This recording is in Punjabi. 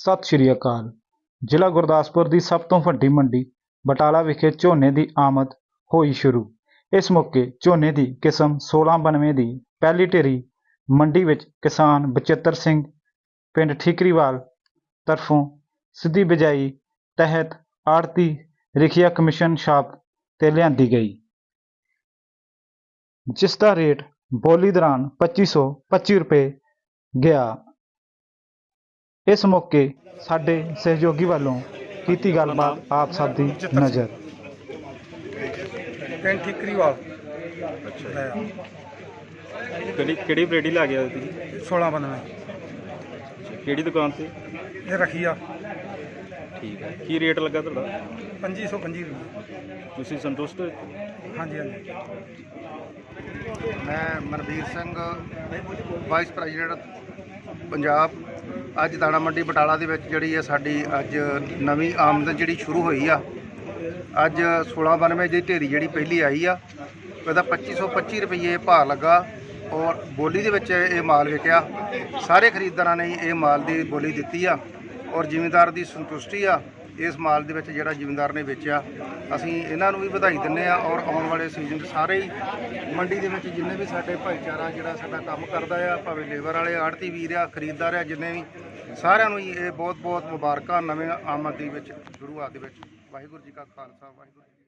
ਸਤਿ ਸ਼੍ਰੀ ਅਕਾਲ। ਜ਼ਿਲ੍ਹਾ ਗੁਰਦਾਸਪੁਰ ਦੀ ਸਭ ਤੋਂ ਵੱਡੀ ਮੰਡੀ, ਬਟਾਲਾ ਵਿਖੇ ਝੋਨੇ ਦੀ ਆਮਦ ਹੋਈ ਸ਼ੁਰੂ। ਇਸ ਮੌਕੇ ਝੋਨੇ ਦੀ ਕਿਸਮ 1692 ਦੀ ਪਹਿਲੀ ਢੇਰੀ, ਮੰਡੀ ਵਿੱਚ ਕਿਸਾਨ ਬਚਿੱਤਰ ਸਿੰਘ, ਪਿੰਡ ਠੀਕਰੀਵਾਲ ਤਰਫੋਂ ਸਿੱਧੀ ਬਿਜਾਈ ਤਹਿਤ ਆੜਤੀ ਰਿਖੀਆ ਕਮਿਸ਼ਨ ਸ਼ਾਪ ਤੇ ਲਿਆਂਦੀ ਗਈ। ਜਿਸ ਦਾ ਰੇਟ ਬੋਲੀ ਦੌਰਾਨ 2525 ਰੁਪਏ ਗਿਆ। ਇਸ ਮੌਕੇ ਸਾਡੇ ਸਹਿਯੋਗੀ ਵੱਲੋਂ ਕੀਤੀ ਗੱਲਬਾਤ ਆਪ ਸਭ ਦੀ ਨਜ਼ਰ। ਪਿੰਡ ਠੀਕਰੀਵਾਲ। ਅੱਛਾ। ਕਿਹੜੀ ਕਿਹੜੀ ਵੈਰਾਈਟੀ ਲਾ ਗਿਆ ਤੁਸੀਂ? 1692 ਕਿਹੜੀ ਦੁਕਾਨ ਤੇ ਇਹ ਰਖੀਆ। ਠੀਕ ਹੈ। ਕੀ ਰੇਟ ਲੱਗਾ ਤੁਹਾਡਾ? 2525 ਰੁਪਏ। ਤੁਸੀਂ ਸੰਤੁਸ਼ਟ ਹੋ? ਹਾਂਜੀ ਹਾਂਜੀ। ਮੈਂ ਮਨਵੀਰ ਸਿੰਘ ਵਾਈਸ ਪ੍ਰੈਜ਼ੀਡੈਂਟ ਪੰਜਾਬ ਅੱਜ ਦਾਣਾ ਮੰਡੀ ਬਟਾਲਾ ਦੇ ਵਿੱਚ ਜਿਹੜੀ ਹੈ ਸਾਡੀ ਅੱਜ ਨਵੀਂ ਆਮਦਨ ਜਿਹੜੀ ਸ਼ੁਰੂ ਹੋਈ ਆ, ਅੱਜ 1692 ਦੀ ਢੇਰੀ ਜਿਹੜੀ ਪਹਿਲੀ ਆਈ ਆ ਉਹਦਾ 2525 ਰੁਪਏ ਭਾਅ ਲੱਗਾ ਔਰ ਬੋਲੀ ਦੇ ਵਿੱਚ ਇਹ ਮਾਲ ਵਿਕਿਆ, ਸਾਰੇ ਖਰੀਦਦਾਰਾਂ ਨੇ ਇਹ ਮਾਲ ਦੀ ਬੋਲੀ ਦਿੱਤੀ ਆ। ਔਰ ਜ਼ਿਮੀਂਦਾਰ ਦੀ ਸੰਤੁਸ਼ਟੀ ਆ ਇਸ ਮਾਲ ਦੇ ਵਿੱਚ ਜਿਹੜਾ ਜ਼ਿਮੀਂਦਾਰ ਨੇ ਵੇਚਿਆ। ਅਸੀਂ ਇਹਨਾਂ ਨੂੰ ਵੀ ਵਧਾਈ ਦਿੰਦੇ ਆ ਔਰ ਆਉਣ ਵਾਲੇ ਸੀਜ਼ਨ 'ਚ ਸਾਰੇ ਹੀ ਮੰਡੀ ਦੇ ਵਿੱਚ ਜਿੰਨੇ ਵੀ ਸਾਡੇ ਭਾਈਚਾਰਾ ਜਿਹੜਾ ਸਾਡਾ ਕੰਮ ਕਰਦਾ ਆ, ਭਾਵੇਂ ਲੇਬਰ ਵਾਲੇ ਆੜਤੀ ਵੀਰ ਆ, ਖਰੀਦਦਾਰ ਆ, ਜਿੰਨੇ ਵੀ, ਸਾਰਿਆਂ ਨੂੰ ਹੀ ਇਹ ਬਹੁਤ ਬਹੁਤ ਮੁਬਾਰਕਾਂ ਨਵੇਂ ਆਮਦ ਦੀ ਵਿੱਚ, ਸ਼ੁਰੂਆਤ ਦੇ ਵਿੱਚ। ਵਾਹਿਗੁਰੂ ਜੀ ਕਾ ਖਾਲਸਾ, ਵਾਹਿਗੁਰੂ ਜੀ